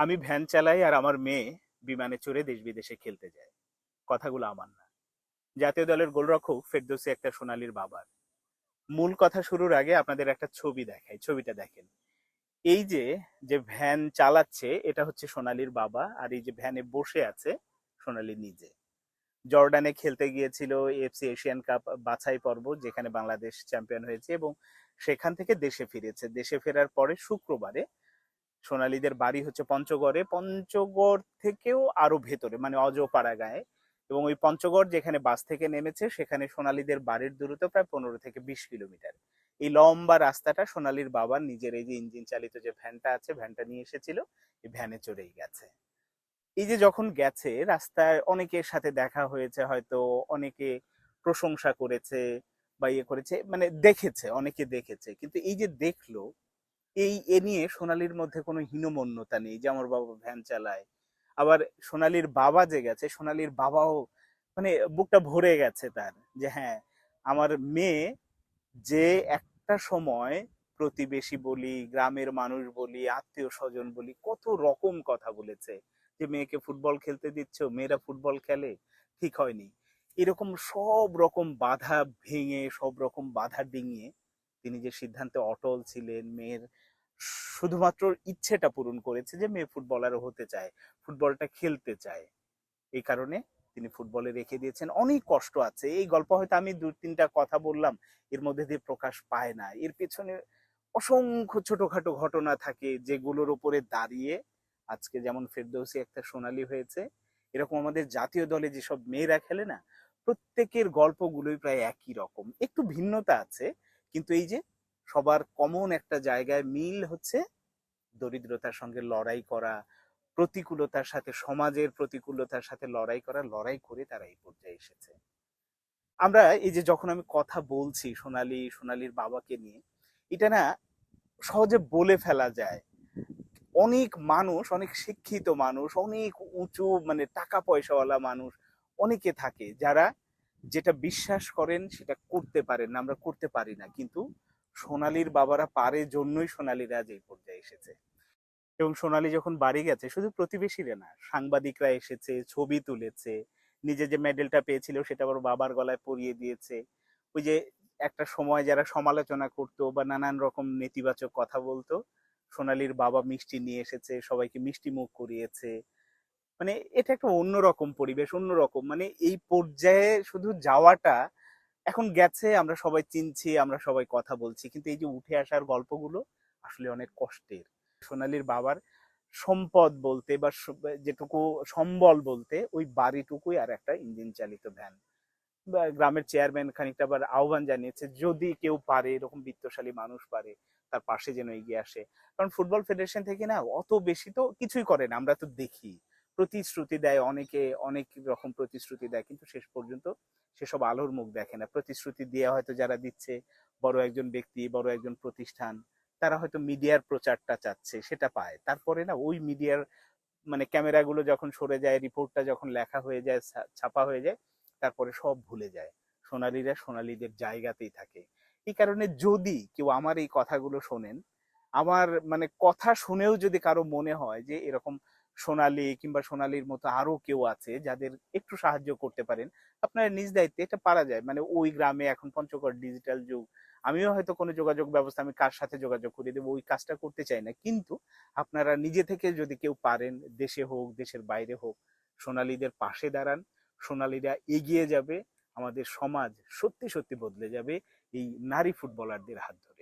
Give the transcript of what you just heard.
আমি ভ্যান চালাই আর আমার মেয়ে বিমানে চড়ে দেশ বিদেশে খেলতে যায়। কথাগুলো আমার না। জাতীয় দলের গোলরক্ষক ফেরদৌসি একটা সোনালীর বাবার। মূল কথা শুরুর আগে আপনাদের একটা ছবি দেখাই, ছবিটা দেখেন। এই যে যে ভ্যান চালাচ্ছে, এটা হচ্ছে সোনালীর বাবা আর এই যে ভ্যানে বসে আছে সোনালী নিজে। জর্ডানে খেলতে গিয়েছিল এফসি এশিয়ান কাপ বাছাই পর্ব, যেখানে বাংলাদেশ চ্যাম্পিয়ন হয়েছে এবং সেখান থেকে দেশে ফিরেছে। দেশে ফেরার পরে শুক্রবারে সোনালীদের বাড়ি হচ্ছে পঞ্চগড়ে। পঞ্চগড় থেকেও আরও ভেতরে মানে অজপাড়া গায়ে এবং ওই পঞ্চগড় যেখানে বাস থেকে নেমেছে, সেখানে সোনালীদের বাড়ির দূরত্ব প্রায় পনেরো থেকে বিশ কিলোমিটার। এই লম্বা রাস্তাটা সোনালীর বাবা নিজের এই যে ইঞ্জিন চালিত যে ভ্যানটা আছে, ভ্যানটা নিয়ে এসেছিল, এই ভ্যানে চড়েই গেছে। এই যে যখন গেছে, রাস্তায় অনেকের সাথে দেখা হয়েছে, হয়তো অনেকে প্রশংসা করেছে বা ইয়ে করেছে মানে দেখেছে, অনেকে দেখেছে। কিন্তু এই যে দেখল এই এ নিয়ে সোনালীর মধ্যে কোনো হীনমন্যতা নেই যে আমার বাবা ভ্যান চালায়। আবার সোনালীর বাবা যে গেছে, সোনালীর বাবাও মানে বুকটা ভরে গেছে তার যে হ্যাঁ আমার মেয়ে যে একটা সময় প্রতিবেশী বলি, গ্রামের মানুষ বলি, আত্মীয় স্বজন বলি, কত রকম কথা বলেছে যে মেয়েকে ফুটবল খেলতে দিচ্ছ, মেয়েরা ফুটবল খেলে, ঠিক হয়নি। এরকম সব রকম বাধা ভেঙে, সব রকম বাধা ডিঙিয়ে তিনি যে সিদ্ধান্তে অটল ছিলেন, মেয়ের শুধুমাত্র ইচ্ছেটা পূরণ করেছে যে মেয়ে ফুটবলার হতে চায়, ফুটবলটা খেলতে চায়। এই কারণে তিনি ফুটবলে রেখে দিয়েছেন। অনেক কষ্ট আছে। এই গল্প হয়তো আমি দু, তিনটা কথা বললাম, এর মধ্যে দিয়ে প্রকাশ পায় না। এর পেছনে অসংখ্য ছোটখাটো ঘটনা থাকে যেগুলোর উপরে দাঁড়িয়ে আজকে যেমন ফেরদৌসি একটা সোনালী হয়েছে, এরকম আমাদের জাতীয় দলে যেসব মেয়েরা খেলে না, প্রত্যেকের গল্পগুলোই প্রায় একই রকম। একটু ভিন্নতা আছে কিন্তু এই যে সবার কমন একটা জায়গায় মিল হচ্ছে দরিদ্রতার সঙ্গে লড়াই করা, প্রতিকূলতার সাথে, সমাজের প্রতিকূলতার সাথে লড়াই করা, লড়াই করে তারা এই পর্যায়ে এসেছে। আমরা এই যে যখন আমি কথা বলছি সোনালী, সোনালির বাবাকে নিয়ে, এটা না সহজে বলে ফেলা যায়। অনেক মানুষ, অনেক শিক্ষিত মানুষ, অনেক উঁচু মানে টাকা পয়সাওয়ালা মানুষ অনেকে থাকে যারা যেটা বিশ্বাস করেন সেটা করতে পারেন আমরা করতে পারি না। কিন্তু সোনালীর বাবারা পারে জন্যই সোনালীরা আজ এই পর্যায়ে এসেছে। এবং সোনালী যখন বাড়ি গেছে, শুধু প্রতিবেশীরা না, সাংবাদিকরা এসেছে, ছবি তুলেছে নিজে যে মেডেলটা পেয়েছিল সেটা আবার বাবার গলায় পরিয়ে দিয়েছে। ওই যে একটা সময় যারা সমালোচনা করতো বা নানান রকম নেতিবাচক কথা বলতো, সোনালীর বাবা মিষ্টি নিয়ে এসেছে, সবাইকে মিষ্টি মুখ করিয়েছে মানে এটা একটা অন্যরকম পরিবেশ, অন্যরকম। মানে এই পর্যায়ে শুধু যাওয়াটা, এখন গেছে, আমরা সবাই চিনছি, আমরা সবাই কথা বলছি, কিন্তু এই যে উঠে আসার গল্পগুলো আসলে অনেক কষ্টের। সোনালীর বাবার সম্পদ বলতে বা যেটুকু সম্বল বলতে, ওই বাড়িটুকুই আর একটা ইঞ্জিন চালিত ভ্যান। বা গ্রামের চেয়ারম্যান খানিকটা আবার আহ্বান জানিয়েছে, যদি কেউ পারে, এরকম বিত্তশালী মানুষ পারে, তার পাশে যেন এগিয়ে আসে। কারণ ফুটবল ফেডারেশন থেকে না, অত বেশি তো কিছুই করে না, আমরা তো দেখি। প্রতিশ্রুতি দেয় অনেকে, অনেক রকম প্রতিশ্রুতি দেয়, কিন্তু শেষ পর্যন্ত সেসব আলোর মুখ দেখে না। প্রতিশ্রুতি দিয়ে হয়তো যারা দিচ্ছে, বড় একজন ব্যক্তি, বড় একজন প্রতিষ্ঠান, তারা হয়তো মিডিয়ার প্রচারটা চাচ্ছে, সেটা পায়। তারপরে না, ওই মিডিয়ার মানে ক্যামেরাগুলো যখন সরে যায়, রিপোর্টটা যখন লেখা হয়ে যায় ছাপা হয়ে যায়, তারপরে সব ভুলে যায়। সোনালীরা সোনালীদের জায়গাতেই থাকে। এই কারণে যদি কেউ আমার এই কথাগুলো শোনেন, আমার মানে কথা শুনেও যদি কারও মনে হয় যে এরকম সোনালী কিংবা সোনালীর মতো আরও কেউ আছে যাদের একটু সাহায্য করতে পারেন, আপনারা নিজ দায়িত্বে এটা পারা যায়। মানে ওই গ্রামে এখন পঞ্চগড় ডিজিটাল যুগ, আমিও হয়তো কোনো যোগাযোগ ব্যবস্থা আমি কার সাথে যোগাযোগ করে দেবো, ওই কাজটা করতে চাই না। কিন্তু আপনারা নিজে থেকে যদি কেউ পারেন, দেশে হোক, দেশের বাইরে হোক, সোনালীদের পাশে দাঁড়ান, সোনালীরা এগিয়ে যাবে, আমাদের সমাজ সত্যি সত্যি বদলে যাবে, এই নারী ফুটবলারদের হাত ধরে।